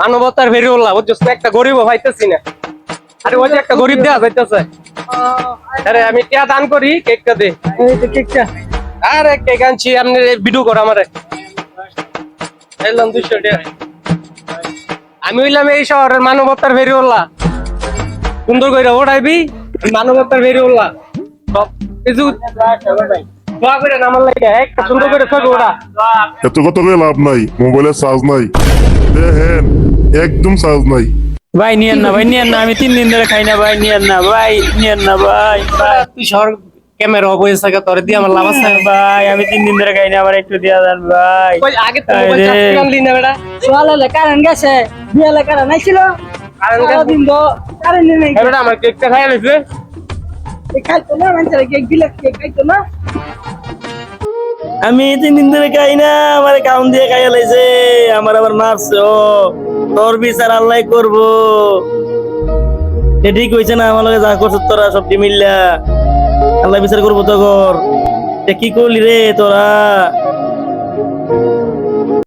মানবতার ভেরি উল্লাহ বুঝছিস তো? একটা গরিব পাইতেছি না। আরে ওই যে একটা গরিব দেওয়া যাইতেছে। আরে আমি টিয়া দান করি কেকটা দে। কেকটা। আরে কেক আনছি আপনি ভিডিও করো আমারে। এলাম দুশো টাকা। আমি হইলাম এই শহরের মানবতার ভেরি উল্লাহ সুন্দর করে ওঠাইবি মানবতার ভেরি উল্লাহ সব কিছু দোয়া করে আমার লাগে একটা সুন্দর করে ছবি ওঠা এত কত করে লাভ নাই মোবাইলের চার্জ নাই। দেখেন একদম চার্জ নাই। ভাই নিয়েন না ভাই নিয়েন না আমি তিন দিন ধরে খাই না ভাই নিয়েন না ভাই নিয়েন না ভাই তুই শহর ক্যামেরা অবয়ে থাকে তোর দিয়ে আমার লাভ আছে। ভাই আমি তিন দিন ধরে খাই না আমার একটু দিয়া দেন ভাই। কই আগে তো মোবাইল। চার্জ করে না বেটা। সোয়ালে কারেন্ট গেছে বিয়ালে কারেন্ট নাই ছিল। কারেন্ট গেছে? সারাদিন তো কারেন্ট নেই বেটা আমার কেকটা খাই লইছে খাইতো না মানুষের কেক দিলে কেক খাইতো না। আমি তিন দিন ধরে খাই না আমার কাউন দিয়ে খাইয়া লাইছে। আমার আবার মারছে, ও, তোর বিচার আল্লাহ করব। এ ঠিক হয়েছে না, আমার যা করছ তোরা সবটি মিল্লা। আল্লাহ বিচার করব তো কর এ কি করলি রে তোরা?